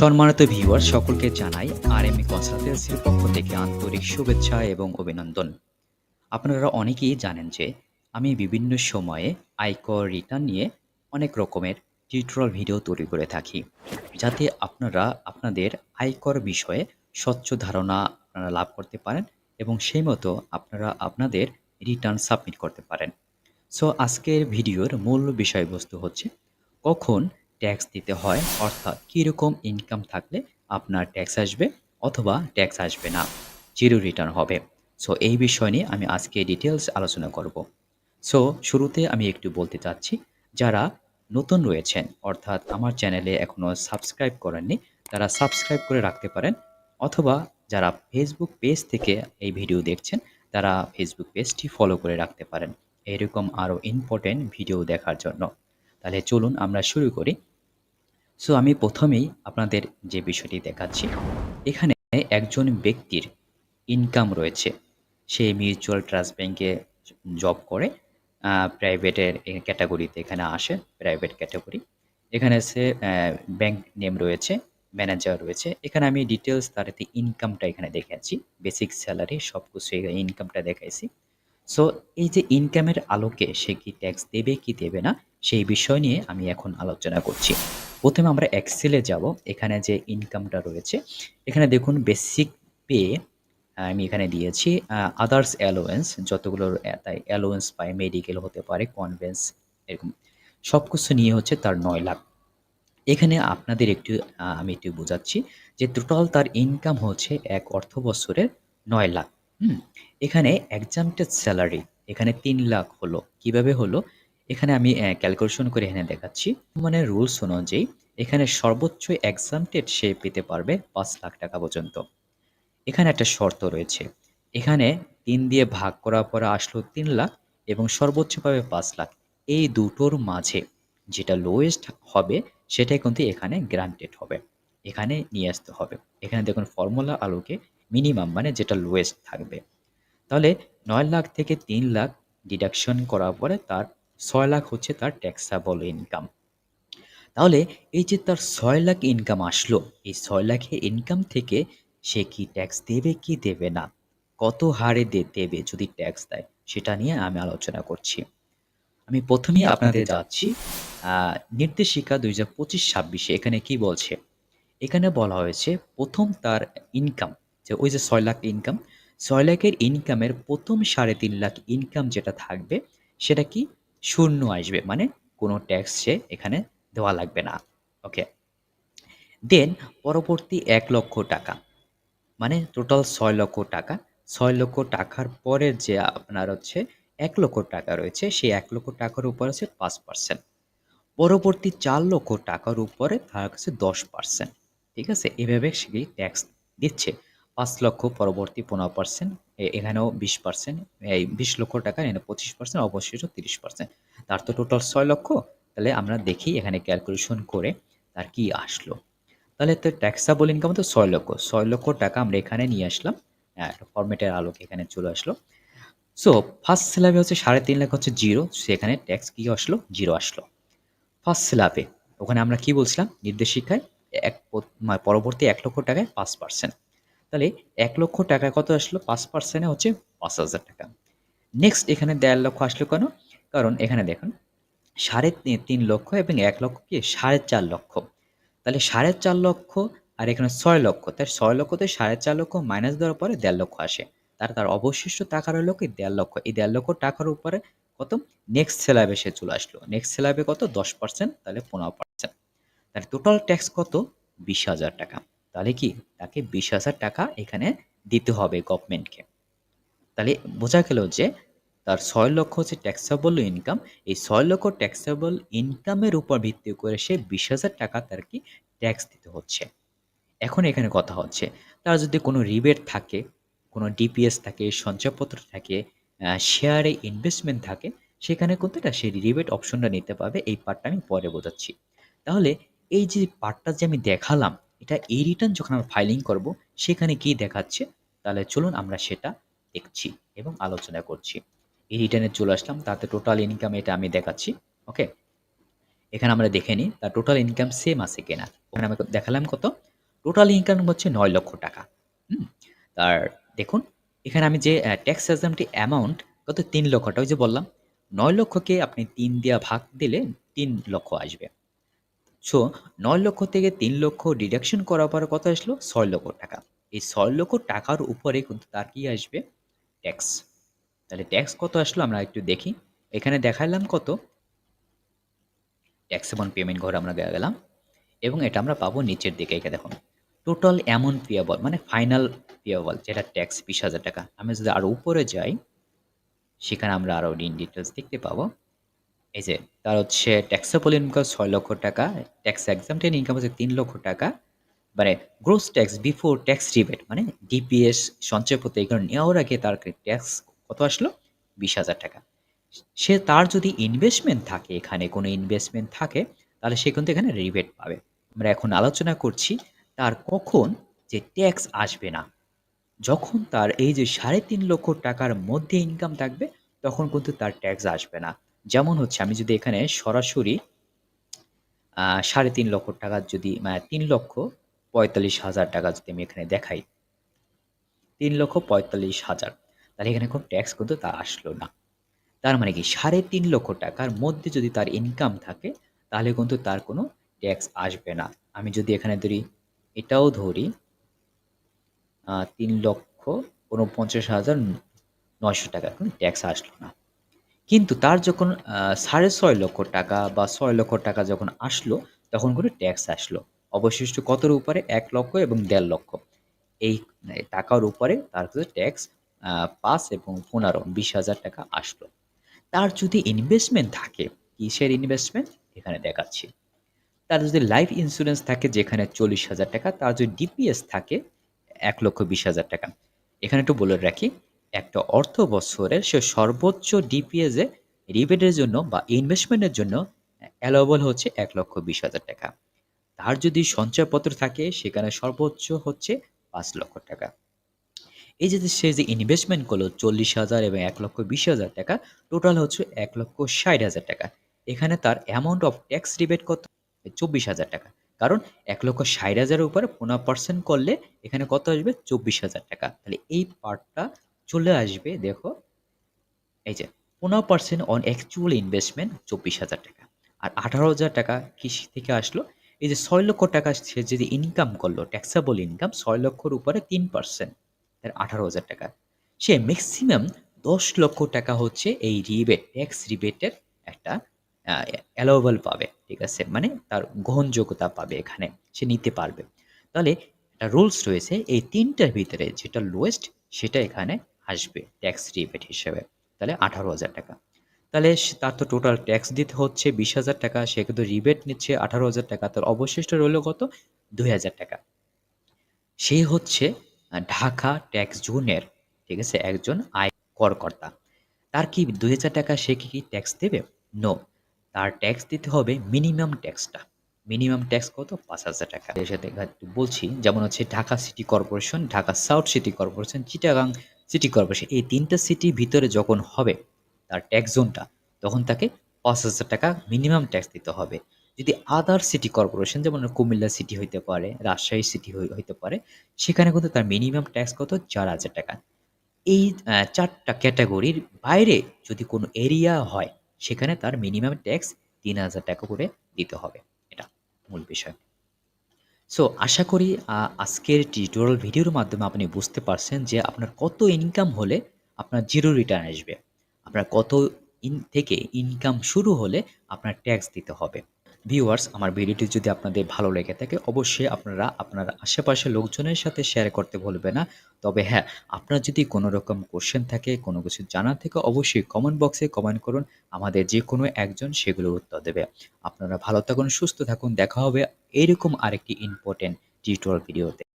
সম্মানিত ভিউয়ার সকলকে জানাই আর এম কনসালটেন্সির পক্ষ থেকে আন্তরিক শুভেচ্ছা এবং অভিনন্দন। আপনারা অনেকেই জানেন যে আমি বিভিন্ন সময়ে আয়কর রিটার্ন নিয়ে অনেক রকমের টিউটোরিয়াল ভিডিও তৈরি করে থাকি, যাতে আপনারা আপনাদের আয়কর বিষয়ে স্বচ্ছ ধারণা আপনারা লাভ করতে পারেন এবং সেই মতো আপনারা আপনাদের রিটার্ন সাবমিট করতে পারেন। সো আজকের ভিডিওর মূল বিষয়বস্তু হচ্ছে, কখন ট্যাক্স দিতে হয়, অর্থাৎ কীরকম ইনকাম থাকলে আপনার ট্যাক্স আসবে অথবা ট্যাক্স আসবে না জিরো রিটার্ন হবে। সো এই বিষয় নিয়ে আমি আজকে ডিটেলস আলোচনা করব। সো শুরুতে আমি একটু বলতে চাচ্ছি, যারা নতুন রয়েছেন, অর্থাৎ আমার চ্যানেলে এখনও সাবস্ক্রাইব করেননি, তারা সাবস্ক্রাইব করে রাখতে পারেন, অথবা যারা ফেসবুক পেজ থেকে এই ভিডিও দেখছেন, তারা ফেসবুক পেজটি ফলো করে রাখতে পারেন। এরকম আরও ইম্পর্টেন্ট ভিডিও দেখার জন্য। তাহলে চলুন আমরা শুরু করি। সো আমি প্রথমেই আপনাদের যে বিষয়টি দেখাচ্ছি, এখানে একজন ব্যক্তির ইনকাম রয়েছে। সে মিউচুয়াল ট্রাস্ট ব্যাংকে জব করে প্রাইভেটের ক্যাটাগরিতে এখানে আসে প্রাইভেট ক্যাটাগরি এখানে সে ব্যাংক নেম রয়েছে ম্যানেজার রয়েছে। এখানে আমি ডিটেলস তার ইনকামটা এখানে দেখাচ্ছি বেসিক স্যালারি সব কিছু ইনকামটা দেখাইছি। সো এই যে ইনকামের আলোকে সে কি ট্যাক্স দেবে, কি দেবে না, সেই বিষয় নিয়ে আমি এখন আলোচনা করছি। প্রথমে আমরা এক্সেলে যাব, এখানে যে ইনকামটা রয়েছে, এখানে দেখুন বেসিক পে আমি এখানে দিয়েছি আদার্স অ্যালোয়েন্স যতগুলো তাই অ্যালোয়েন্স পায় মেডিকেল হতে পারে কনভেন্স এরকম। সব কিছু নিয়ে হচ্ছে তার নয় লাখ। এখানে আপনাদের একটু আমি একটু বোঝাচ্ছি যে টোটাল তার ইনকাম হচ্ছে এক অর্থ বছরের নয় লাখ। হুম, এখানে এক্সামটেড স্যালারি এখানে তিন লাখ হলো। কীভাবে হলো? এখানে আমি ক্যালকুলেশন করে এখানে দেখাচ্ছি। মানে রুলস অনুযায়ী এখানে সর্বোচ্চ এক্সামটেড সে পেতে পারবে পাঁচ লাখ টাকা পর্যন্ত। এখানে একটা শর্ত রয়েছে। এখানে তিন দিয়ে ভাগ করার পরে আসলো তিন লাখ এবং সর্বোচ্চ পাবে পাঁচ লাখ। এই দুটোর মাঝে যেটা লোয়েস্ট হবে সেটাই কিন্তু এখানে গ্রান্টেড হবে। এখানে নিয়ে আসতে হবে। এখানে দেখুন ফর্মুলা আলোকে মিনিমাম মানে যেটা লোয়েস্ট থাকবে। তাহলে নয় লাখ থেকে তিন লাখ ডিডাকশন করার পরে তার ছয় লাখ হচ্ছে তার ট্যাক্সাবল ইনকাম তাহলে এই যে তার ছয় লাখ ইনকাম আসলো এই ছয় লাখের ইনকাম থেকে সে কি ট্যাক্স দেবে কি দেবে না? কত হারে দেবে যদি ট্যাক্স দেয়? সেটা নিয়ে আমি আলোচনা করছি। আমি প্রথমেই আপনাদের যাচ্ছি নির্দেশিকা দুই হাজার পঁচিশ ছাব্বিশে এখানে কি বলছে? এখানে বলা হয়েছে প্রথম তার ইনকাম যে ওই যে ছয় লাখ ইনকাম ছয় লাখের ইনকামের প্রথম সাড়ে তিন লাখ ইনকাম যেটা থাকবে সেটা কি? শূন্য আসবে মানে কোনো ট্যাক্স সে এখানে দেওয়া লাগবে না। ওকে দেন পরবর্তী এক লক্ষ টাকা মানে টোটাল ছয় লক্ষ টাকা। ছয় লক্ষ টাকার পরের যে আপনার হচ্ছে এক লক্ষ টাকা রয়েছে, সেই এক লক্ষ টাকার উপর আছে পাঁচ পার্সেন্ট পরবর্তী চার লক্ষ টাকার উপরে তার কাছে দশ পার্সেন্ট ঠিক আছে? এভাবে সে ট্যাক্স দিচ্ছে। পাঁচ লক্ষ পরবর্তী পনেরো পার্সেন্ট এখানেও বিশ পার্সেন্ট এই বিশ লক্ষ টাকা, এখানে পঁচিশ পার্সেন্ট অবশিষ্ট তিরিশ পার্সেন্ট তার তো টোটাল ছয় লক্ষ, তাহলে আমরা দেখি এখানে ক্যালকুলেশন করে তার কি আসলো। তাহলে তো ট্যাক্সাবল ইনকাম তো ছয় লক্ষ ছয় লক্ষ টাকা আমরা এখানে নিয়ে আসলাম হ্যাঁ ফর্মেটের আলোকে এখানে চলে আসলো। সো ফার্স্ট স্ল্যাবে হচ্ছে সাড়ে তিন লাখ হচ্ছে জিরো সেখানে ট্যাক্স কি আসলো? জিরো আসলো। ফার্স্ট স্ল্যাবে ওখানে আমরা কি বলছিলাম? নির্দেশিকায় এক পরবর্তী এক লক্ষ টাকায় পাঁচ পার্সেন্ট তাহলে এক লক্ষ টাকা কত আসলো? পাঁচ পার্সেন্টে হচ্ছে পাঁচ হাজার টাকা। নেক্সট এখানে দেড় লক্ষ আসলো কেন? কারণ এখানে দেখুন, সাড়ে তিন লক্ষ এবং এক লক্ষ কি? সাড়ে চার লক্ষ। তাহলে সাড়ে চার লক্ষ আর এখানে ছয় লক্ষ। তাই ছয় লক্ষতে সাড়ে চার লক্ষ মাইনাস দেওয়ার পরে দেড় লক্ষ আসে। তার তার অবশিষ্ট টাকা রইল কি? দেড় লক্ষ। এই দেড় লক্ষ টাকার উপরে কত? নেক্সট স্ল্যাবে সে চলে আসলো। নেক্সট স্ল্যাবে কত? দশ পার্সেন্ট তাহলে পনেরো পার্সেন্ট তাহলে টোটাল ট্যাক্স কত? বিশ হাজার টাকা। তাহলে কি? তাকে বিশ হাজার টাকা এখানে দিতে হবে গভর্নমেন্টকে তাহলে বোঝা গেল যে তার ছয় লক্ষ হচ্ছে ট্যাক্সেবল ইনকাম এই ছয় লক্ষ ট্যাক্সেবল ইনকামের উপর ভিত্তি করে সে বিশ হাজার টাকা তার কি ট্যাক্স দিতে হচ্ছে। এখন এখানে কথা হচ্ছে, তার যদি কোনো রিবেট থাকে, কোনো ডিপিএস থাকে, সঞ্চয়পত্র থাকে শেয়ারে ইনভেস্টমেন্ট থাকে, সেখানে কিন্তু এটা সেই রিবেট অপশনটা নিতে পারবে। এই পার্টটা আমি পরে বোঝাচ্ছি। তাহলে এই যে পার্টটা যে আমি দেখালাম এটা এই রিটার্ন যখন আমরা ফাইলিং করব, সেখানে কি দেখাচ্ছে? তাহলে চলুন আমরা সেটা দেখছি এবং আলোচনা করছি। এই রিটার্নে চলে আসলাম, তাতে টোটাল ইনকাম এটা আমি দেখাচ্ছি ওকে এখানে আমরা দেখে নিই, তার টোটাল ইনকাম সেম আছে কিনা? ওখানে আমি দেখালাম কত? টোটাল ইনকাম হচ্ছে নয় লক্ষ টাকা, হুম? তার দেখুন, এখানে আমি যে ট্যাক্স এক্সামটি অ্যামাউন্ট কত? তিন লক্ষটা ওই যে বললাম, নয় লক্ষকে আপনি তিন দেওয়া ভাগ দিলে তিন লক্ষ আসবে। সো নয় লক্ষ থেকে তিন লক্ষ ডিডাকশন করার পরে কত আসলো? ছয় লক্ষ টাকা। এই ছয় লক্ষ টাকার উপরে কিন্তু তার কি আসবে? ট্যাক্স তাহলে ট্যাক্স কত আসলো? আমরা একটু দেখি। এখানে দেখালাম কত? ট্যাক্স এবং পেমেন্ট ঘরে আমরা গেলাম। এবং এটা আমরা পাবো নিচের দিকে। এখানে দেখুন। টোটাল অ্যামাউন্ট পেয়াবল মানে ফাইনাল পেয়াবল যেটা ট্যাক্স বিশ হাজার টাকা। আমি যদি আরও উপরে যাই, সেখানে আমরা আরও ইন ডিটেলস দেখতে পাবো। এই যে, তার হচ্ছে ট্যাক্সেবল ইনকাম ছয় লক্ষ টাকা ট্যাক্স এক্সামটেড ইনকাম হচ্ছে তিন লক্ষ টাকা। মানে gross tax before tax rebate মানে ডিপিএস সঞ্চয়পত্র এগুলো নেওয়ার আগে তার ট্যাক্স কত আসলো? বিশ হাজার টাকা। সে তার যদি ইনভেস্টমেন্ট থাকে, এখানে কোনো ইনভেস্টমেন্ট থাকে, তাহলে সে কিন্তু এখানে রিবেট পাবে। আমরা এখন আলোচনা করছি তার কখন যে ট্যাক্স আসবে না। যখন তার এই যে সাড়ে তিন লক্ষ টাকার মধ্যে ইনকাম থাকবে, তখন কিন্তু তার ট্যাক্স আসবে না। যেমন হচ্ছে, আমি যদি এখানে সরাসরি সাড়ে তিন লক্ষ টাকা যদি মানে তিন লক্ষ পঁয়তাল্লিশ হাজার টাকা যদি আমি এখানে দেখাই, তিন লক্ষ পঁয়তাল্লিশ হাজার, তাহলে এখানে কোনো ট্যাক্স কিন্তু তা আসলো না। তার মানে কি, সাড়ে তিন লক্ষ টাকার মধ্যে যদি তার ইনকাম থাকে, তাহলে কিন্তু তার কোনো ট্যাক্স আসবে না। আমি যদি এখানে ধরি, এটাও ধরি তিন লক্ষ উনপঞ্চাশ হাজার নয়শো টাকা, কোনো ট্যাক্স আসলো না। কিন্তু তার যখন সাড়ে ছয় লক্ষ টাকা বা ছয় লক্ষ টাকা যখন আসলো, তখন করে ট্যাক্স আসলো। অবশিষ্ট কতর উপরে? এক লক্ষ এবং দেড় লক্ষ। এই টাকার উপরে তার কাছে ট্যাক্স পাঁচ এবং পনেরো, বিশ হাজার টাকা আসলো। তার যদি ইনভেস্টমেন্ট থাকে, কিসের ইনভেস্টমেন্ট এখানে দেখাচ্ছি। তার যদি লাইফ ইন্স্যুরেন্স থাকে, যেখানে চল্লিশ হাজার টাকা, তার যদি ডিপিএস থাকে, এক লক্ষ বিশ হাজার টাকা। এখানে একটু বলে রাখি একটা অর্থ বছরের সে সর্বোচ্চ ডিপিএস এ রিবেটের জন্য বা ইনভেস্টমেন্টের জন্য অ্যালাউবল হচ্ছে এক লক্ষ বিশ হাজার টাকা। তার যদি সঞ্চয়পত্র থাকে, সেখানে সর্বোচ্চ হচ্ছে পাঁচ লক্ষ টাকা। এই যে সে যে ইনভেস্টমেন্ট করল চল্লিশ হাজার এবং এক লক্ষ বিশ হাজার টাকা টোটাল হচ্ছে এক লক্ষ ষাট হাজার টাকা। এখানে তার অ্যামাউন্ট অফ ট্যাক্স রিবেট কত? চব্বিশ হাজার টাকা। কারণ এক লক্ষ ষাট হাজারের উপরে পনেরো পার্সেন্ট করলে এখানে কত আসবে? চব্বিশ হাজার টাকা। তাহলে এই পার্টটা চলে আসবে, দেখো, এই যে পনেরো পার্সেন্ট অন অ্যাকচুয়াল ইনভেস্টমেন্ট চব্বিশ হাজার টাকা। আর আঠারো হাজার টাকা কৃষি থেকে আসলো। এই যে ছয় লক্ষ টাকা সে যদি ইনকাম করল ট্যাক্সেবল ইনকাম ছয় লক্ষর উপরে তিন পার্সেন্ট আঠারো হাজার টাকা। সে ম্যাক্সিমাম দশ লক্ষ টাকা হচ্ছে এই রিবেট ট্যাক্স রিবেটের একটা অ্যালাউবল পাবে, ঠিক আছে? মানে তার গ্রহণযোগ্যতা পাবে এখানে, সে নিতে পারবে। তাহলে একটা রুলস রয়েছে, এই তিনটার ভিতরে যেটা লোয়েস্ট সেটা এখানে আসবে ট্যাক্স রিবেট হিসেবে। তাহলে আঠারো হাজার টাকা। তাহলে তার তো টোটাল ট্যাক্স দিতে হচ্ছে বিশ হাজার টাকা, সে কিন্তু রিবেট নিচ্ছে আঠারো হাজার টাকা। তার অবশিষ্ট রইল কত? দুই হাজার টাকা। সে হচ্ছে ঢাকা ট্যাক্স জোনের, ঠিক আছে, একজন আয় করকর্তা। তার কি দুই হাজার টাকা সে কি কি ট্যাক্স দেবে? নো তার ট্যাক্স দিতে হবে মিনিমাম ট্যাক্সটা মিনিমাম ট্যাক্স কত? পাঁচ হাজার টাকা। এর সাথে বলছি, যেমন হচ্ছে Dhaka city corporation Dhaka south city corporation Chittagong city corporation এই তিনটা সিটির ভিতরে যখন হবে, তার ট্যাক্স জোনটা তখন তাকে পাঁচ হাজার টাকা মিনিমাম ট্যাক্স দিতে হবে। যদি আদার সিটি কর্পোরেশন যেমন কুমিল্লা সিটি হইতে পারে, রাজশাহী সিটি হইতে পারে, সেখানে কিন্তু তার মিনিমাম ট্যাক্স কত? চার হাজার টাকা। এই চারটা ক্যাটাগরির বাইরে যদি কোনো এরিয়া হয়, সেখানে তার মিনিমাম ট্যাক্স তিন হাজার টাকা করে দিতে হবে। এটা মূল বিষয়। সো আশা করি আজকের টিউটোরিয়াল ভিডিওর মাধ্যমে আপনি বুঝতে পারছেন যে আপনার কত ইনকাম হলে আপনার জিরো রিটার্ন আসবে। আপনার কত ইন থেকে ইনকাম শুরু হলে আপনার ট্যাক্স দিতে হবে। ভিউয়ার্স আমার ভিডিওটি যদি আপনাদের ভালো লেগে থাকে, অবশ্যই আপনারা আপনার আশেপাশে লোকজনের সাথে শেয়ার করতে ভুলবে না। তবে হ্যাঁ আপনার যদি কোনো রকম কোশ্চেন থাকে, কোনো কিছু জানার থেকে অবশ্যই কমেন্ট বক্সে কমেন্ট করুন, আমাদের যে কোনো একজন সেগুলোর উত্তর দেবে। আপনারা ভালো থাকুন, সুস্থ থাকুন, দেখা হবে এরকম আরেকটি ইম্পর্টেন্ট টিউটোরিয়াল ভিডিওতে